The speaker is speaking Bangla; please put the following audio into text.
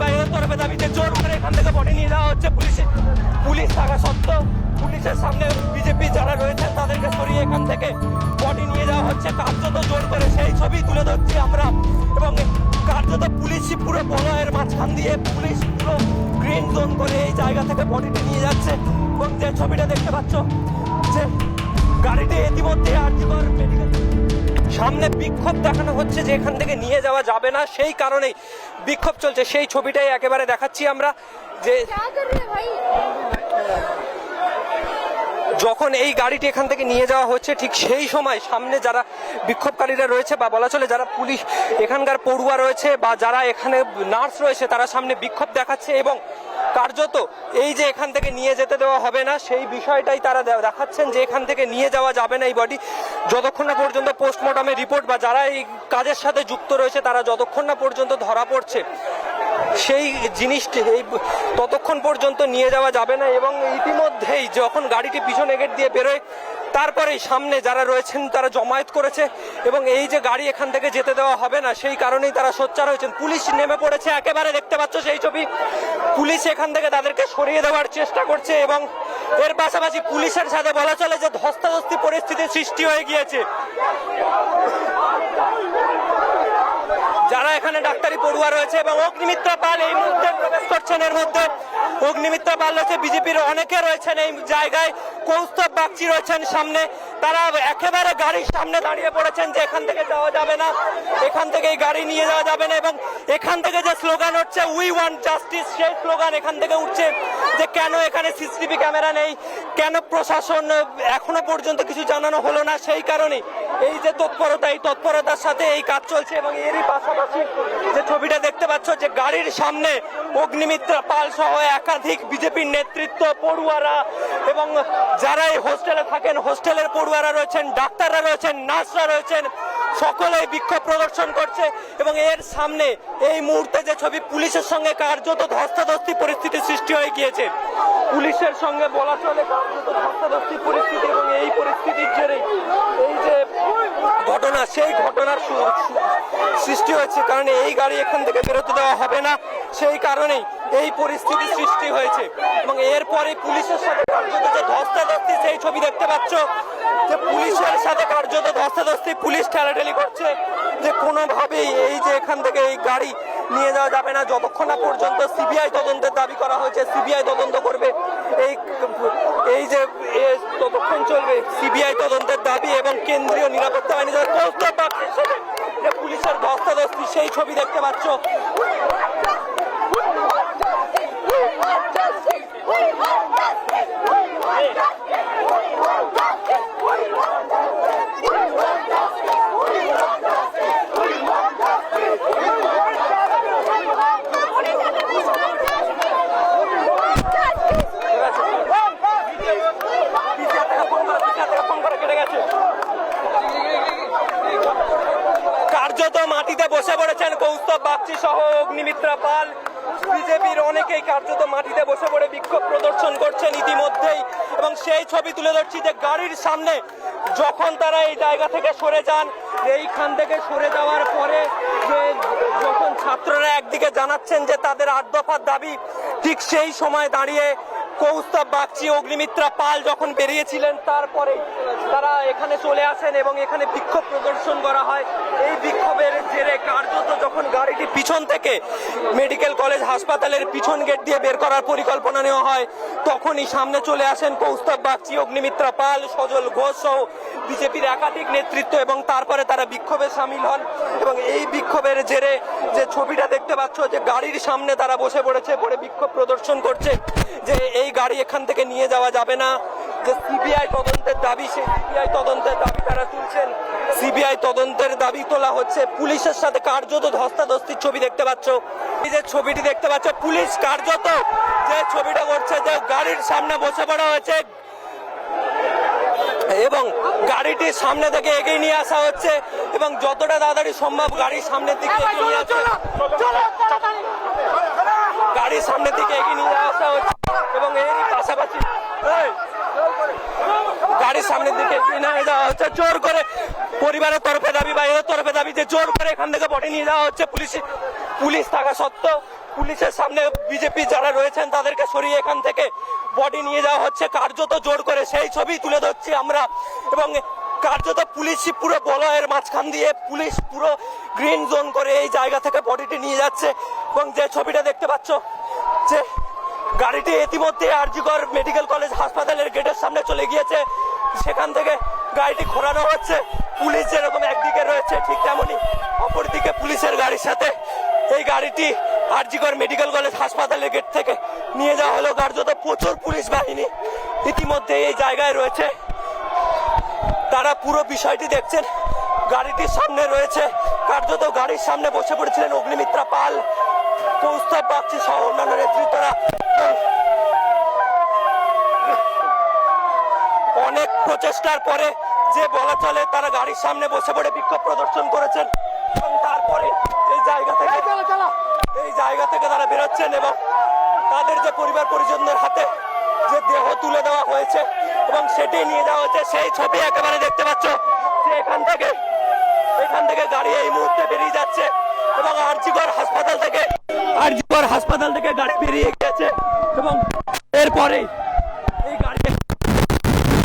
বা এর তরফে দাবিতে জোর করে এখান থেকে বডি নিয়ে যাওয়া হচ্ছে পুলিশ। পুলিশ থাকা সত্ত্বেও পুলিশের সামনে বিজেপি যারা রয়েছেন তাদেরকে সরিয়ে এখান থেকে বডি নিয়ে যাওয়া হচ্ছে। কার্যত জোর করে সেই ছবি তুলে ধরছি আমরা। এবং কার্যত পুলিশই পুরো বলয়ের মাঝখান দিয়ে পুলিশ পুরো গ্রিন জোন করে এই জায়গা থেকে বডিটি নিয়ে যাচ্ছে। এবং যে ছবিটা দেখতে পাচ্ছ, যে গাড়িটি ইতিমধ্যে আর্যিকর মেডিকেল সামনে বিক্ষোভ দেখানো হচ্ছে যে এখান থেকে নিয়ে যাওয়া যাবে না। সেই কারণেই বিক্ষোভ চলছে। সেই ছবিটাই একেবারে দেখাচ্ছি আমরা যে যখন এই গাড়িটি এখান থেকে নিয়ে যাওয়া হচ্ছে, ঠিক সেই সময় সামনে যারা বিক্ষোভকারীরা রয়েছে বা বলা চলে যারা পুলিশ এখানকার পড়ুয়া রয়েছে বা যারা এখানে নার্স রয়েছে, তারা সামনে বিক্ষোভ দেখাচ্ছে এবং কার্যত এই যে এখান থেকে নিয়ে যেতে দেওয়া হবে না, সেই বিষয়টাই তারা দেখাচ্ছেন যে এখান থেকে নিয়ে যাওয়া যাবে না এই বডি যতক্ষণ না পর্যন্ত পোস্টমর্টমের রিপোর্ট বা যারা এই কাজের সাথে যুক্ত রয়েছে, তারা যতক্ষণ না পর্যন্ত ধরা পড়ছে সেই জিনিসটি, এই ততক্ষণ পর্যন্ত নিয়ে যাওয়া যাবে না এবং ইতিমধ্যেই যখন গাড়িটি পিছনে গেট দিয়ে বেরোয়, তারপরেই সামনে যারা রয়েছেন তারা জমায়েত করেছে এবং এই যে গাড়ি এখান থেকে যেতে দেওয়া হবে না, সেই কারণেই তারা সোচ্চার হয়েছেন। পুলিশ নেমে পড়েছে, একেবারে দেখতে পাচ্ছ সেই ছবি। পুলিশ এখান থেকে তাদেরকে সরিয়ে দেওয়ার চেষ্টা করছে এবং এর পাশাপাশি পুলিশের সাথে বলা চলে যে ধস্তাধস্তি পরিস্থিতির সৃষ্টি হয়ে গিয়েছে। যারা এখানে ডাক্তারি পড়ুয়া রয়েছে এবং অগ্নিমিত্রা পাল এই মুহূর্তে প্রবেশ করছেন এর মধ্যে অগ্নিমিত্রা পাল রয়েছে বিজেপির অনেকে রয়েছেন এই জায়গায়, কৌস্তব বাগচি রয়েছেন সামনে। তারা একেবারে গাড়ির সামনে দাঁড়িয়ে পড়েছেন যে এখান থেকে যাওয়া যাবে না, এখান থেকে এই গাড়ি নিয়ে যাওয়া যাবে না এবং এখান থেকে যে স্লোগান হচ্ছে উই ওয়ান্ট জাস্টিস সেই স্লোগান এখান থেকে উঠছে যে কেন এখানে সিসিটিভি ক্যামেরা নেই, কেন প্রশাসন এখনও পর্যন্ত কিছু জানানো হলো না, সেই কারণে এই যে তৎপরতা, এই তৎপরতার সাথে এই কাজ চলছে এবং এরই পাশাপাশি যে ছবিটা দেখতে পাচ্ছ যে গাড়ির সামনে অগ্নিমিত্রা পাল সহ একাধিক বিজেপির নেতৃত্ব, পড়ুয়ারা এবং যারা এই হোস্টেলে থাকেন, হোস্টেলের পড়ুয়ারা রয়েছেন, ডাক্তাররা রয়েছেন, নার্সরা রয়েছেন, সকলেই বিক্ষোভ প্রদর্শন করছে এবং এর সামনে এই মুহূর্তে যে ছবি পুলিশের সঙ্গে কার্যত ধস্তাধস্তি পরিস্থিতি সৃষ্টি হয়ে গিয়েছে। পুলিশের সঙ্গে বলা চলে ধস্তাধস্তি পরিস্থিতি এবং এই পরিস্থিতির জেরে এই যে ঘটনা, সেই ঘটনার সৃষ্টি হয়েছে। কারণ এই গাড়ি এখান থেকে বেরোতে দেওয়া হবে না। সেই কারণেই এই পরিস্থিতি সৃষ্টি হয়েছে। এবং এরপরে পুলিশের সাথে কার্যত যে ধস্তাধস্তি, সেই ছবি দেখতে পাচ্ছ। যে পুলিশের সাথে কার্যত ধস্তাধস্তি, পুলিশ ঠেলাঠেলি করছে। যে কোনোভাবেই এই যে এখান থেকে এই গাড়ি নিয়ে যাওয়া যাবে না। যতক্ষণ না পর্যন্ত সিবিআই তদন্তের দাবি করা হয়েছে, সিবিআই তদন্ত করবে। এই এই যে ততক্ষণ চলবে সিবিআই তদন্তের দাবি এবং কেন্দ্রীয় নিরাপত্তা বাহিনী যারা পুলিশের ধস্তাধস্তি, সেই ছবি দেখতে পাচ্ছ ঠিক আছে? পিছিয়ে থেকে ফোন করো, পিছিয়ে থেকে ফোন করে কেটে গেছে। কার্যত মাটিতে বসে পড়েছেন কৌস্তব সহ অগ্নিমিত্রা পাল। বিজেপির অনেকেই কার্যত মাটিতে বসে পড়ে বিক্ষোভ প্রদর্শন করছেন ইতিমধ্যেই। এবং সেই ছবি তুলে ধরছি যে গাড়ির সামনে যখন তারা এই জায়গা থেকে সরে যান, এইখান থেকে সরে যাওয়ার পরে যে যখন ছাত্ররা একদিকে জানাচ্ছেন যে তাদের আট দফার দাবি, ঠিক সেই সময় দাঁড়িয়ে কৌস্তব বাগচি, অগ্নিমিত্রা পাল যখন বেরিয়েছিলেন, তারপরে তারা এখানে চলে আসেন এবং এখানে বিক্ষোভ প্রদর্শন করা হয়। এই বিক্ষোভের জেরে কার্যত যখন গাড়িটি পিছন থেকে মেডিকেল কলেজ হাসপাতালের পিছন গেট দিয়ে বের করার পরিকল্পনা নেওয়া হয়, তখনই সামনে চলে আসেন কৌস্তব বাগচি, অগ্নিমিত্রা পাল, সজল ঘোষ সহ বিজেপির একাধিক নেতৃত্ব এবং তারপরে তারা বিক্ষোভে সামিল হন এবং এই বিক্ষোভের জেরে যে ছবিটা দেখতে পাচ্ছ যে গাড়ির সামনে তারা বসে পড়েছে, পড়ে বিক্ষোভ প্রদর্শন করছে যে এই গাড়ি এখান থেকে নিয়ে যাওয়া যাবে না। যে সিবিআই তদন্তের দাবি সেই সিবিআই তদন্তের দাবি তারা তুলছেন। সিবিআই তদন্তের দাবি তোলা হচ্ছে। পুলিশের সাথে কার্যত ধস্তাধস্তির ছবি দেখতে পাচ্ছ। এই যে ছবিটি দেখতে পাচ্ছ পুলিশ কার্যত যে ছবিটা করছে যে গাড়ির সামনে বসে পড়া হয়েছে এবং গাড়িটির সামনে থেকে এগিয়ে নিয়ে আসা হচ্ছে এবং যতটা তাড়াতাড়ি সম্ভব গাড়ির সামনের দিকে এগিয়ে নিয়ে আসা গাড়ির সামনের দিকে এগিয়ে নিয়ে গাড়ির সামনের দিকে হচ্ছে জোর করে পরিবারের তরফে দাবি বা তরফে দাবি যে জোর করে এখান থেকে বডি নিয়ে যাওয়া হচ্ছে পুলিশ পুলিশ থাকা সত্ত্বেও পুলিশের সামনে বিজেপি যারা রয়েছেন তাদেরকে সরিয়ে এখান থেকে বডি নিয়ে যাওয়া হচ্ছে। কার্যত জোর করে সেই ছবি তুলে ধরছি আমরা এবং কার্যত পুলিশ পুরো বলয়ের মাঝখান দিয়ে পুলিশ পুরো গ্রিন জোন করে এই জায়গা থেকে বডিটি নিয়ে যাচ্ছে এবং যে ছবিটা দেখতে পাচ্ছ যে গাড়িটি ইতিমধ্যে আরজিকর মেডিকেল কলেজ হাসপাতালের গেটের সামনে চলে গিয়েছে। সেখান থেকে গাড়িটি ঘোরানো হচ্ছে। পুলিশ যেরকম একদিকে রয়েছে, ঠিক তেমনই অপরদিকে পুলিশের গাড়ির সাথে এই গাড়িটি আরজিকর মেডিকেল কলেজ হাসপাতালের গেট থেকে নিয়ে যাওয়া হলো। কার্যত প্রচুর পুলিশ বাহিনী ইতিমধ্যে এই জায়গায় রয়েছে। তারা পুরো বিষয়টি দেখছেন। গাড়িটির সামনে রয়েছে। কার্যত গাড়ির সামনে বসে পড়েছিলেন অগ্নিমিত্রা পাল। কৌস্তব বাগচি সহ অন্যান্য নেতৃত্বরা অনেক প্রচেষ্টার পরে যে বলা চলে তারা গাড়ির সামনে বসে পড়ে বিক্ষোভ প্রদর্শন করেছেন এবং তারপরে এই জায়গা থেকে এই জায়গা থেকে তারা বেরোচ্ছেন এবং তাদের যে পরিবার পরিজনদের হাতে যে দেহ তুলে দেওয়া হয়েছে এবং সেটি নিয়ে যাওয়া হয়েছে সেই ছবি একেবারে দেখতে পাচ্ছ যে এখান থেকে এখান থেকে গাড়ি এই মুহূর্তে বেরিয়ে যাচ্ছে এবং আরজিগড় হাসপাতাল আর হাসপাতাল থেকে গাড়ি বেরিয়ে গেছে এবং এরপরে